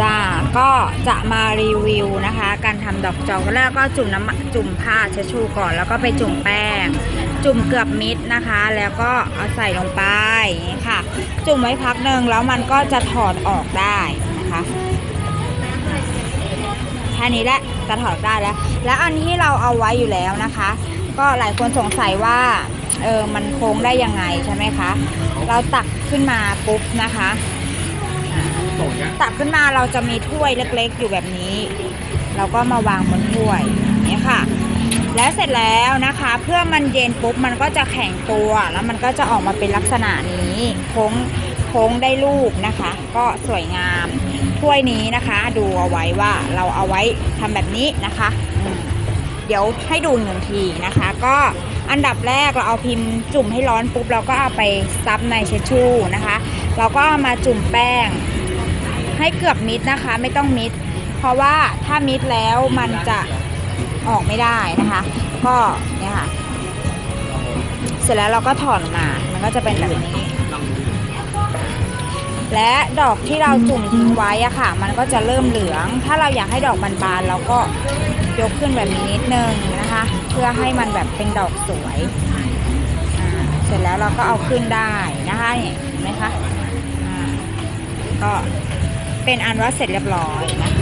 จ้าก็จะมารีวิวนะคะ การทำดอกจอกแล้วก็จุ่มน้ำจุ่มผ้าเช็ดชูก่อน แล้วก็ไปจุ่มแป้ง จุ่มเกือบมิดนะคะ แล้วก็เอาใส่ลงไปค่ะ จุ่มไว้พักหนึ่งแล้วมันก็จะถอดออกได้นะคะแค่นี้แหละจะถอดได้แล้ว แล้วอันที่เราเอาไว้อยู่แล้วนะคะ ก็หลายคนสงสัยว่าเออมันโค้งได้ยังไงใช่ไหมคะ เราตักขึ้นมาปุ๊บนะคะ ตักขึ้นมาเราจะมีถ้วยเล็กๆ อยู่แบบนี้ เราก็มาวางบนถ้วยนี้ค่ะ แล้วเสร็จแล้วนะคะ เพื่อมันเย็นปุ๊บมันก็จะแข็งตัวแล้วมันก็จะออกมาเป็นลักษณะนี้โค้งโค้งได้ลูกนะคะ ก็สวยงามถ้วยนี้นะคะ ดูเอาไว้ว่าเราเอาไว้ทำแบบนี้นะคะเดี๋ยวให้ดูหนึ่งทีนะคะ ก็อันดับแรกเราเอาพิมพ์จุ่มให้ร้อนปุ๊บเราก็เอาไปซับในเชดชู่นะคะ เราก็ามาจุ่มแป้ง ให้เกือบมิดนะคะ ไม่ต้องมิด เพราะว่าถ้ามิดแล้วมันจะออกไม่ได้นะคะ ก็เนี่ยค่ะ เสร็จแล้วเราก็ถอนมา มันก็จะเป็นแบบนี้ และดอกที่เราจุ่มทิ้งไว้อะค่ะ มันก็จะเริ่มเหลือง ถ้าเราอยากให้ดอกบานๆเราก็ยกขึ้นแบบนี้นิดนึงนะคะ เพื่อให้มันแบบเป็นดอกสวย เสร็จแล้วเราก็เอาขึ้นได้นะคะเห็นไหมคะก็ เป็นอันว่าเสร็จเรียบร้อยนะคะ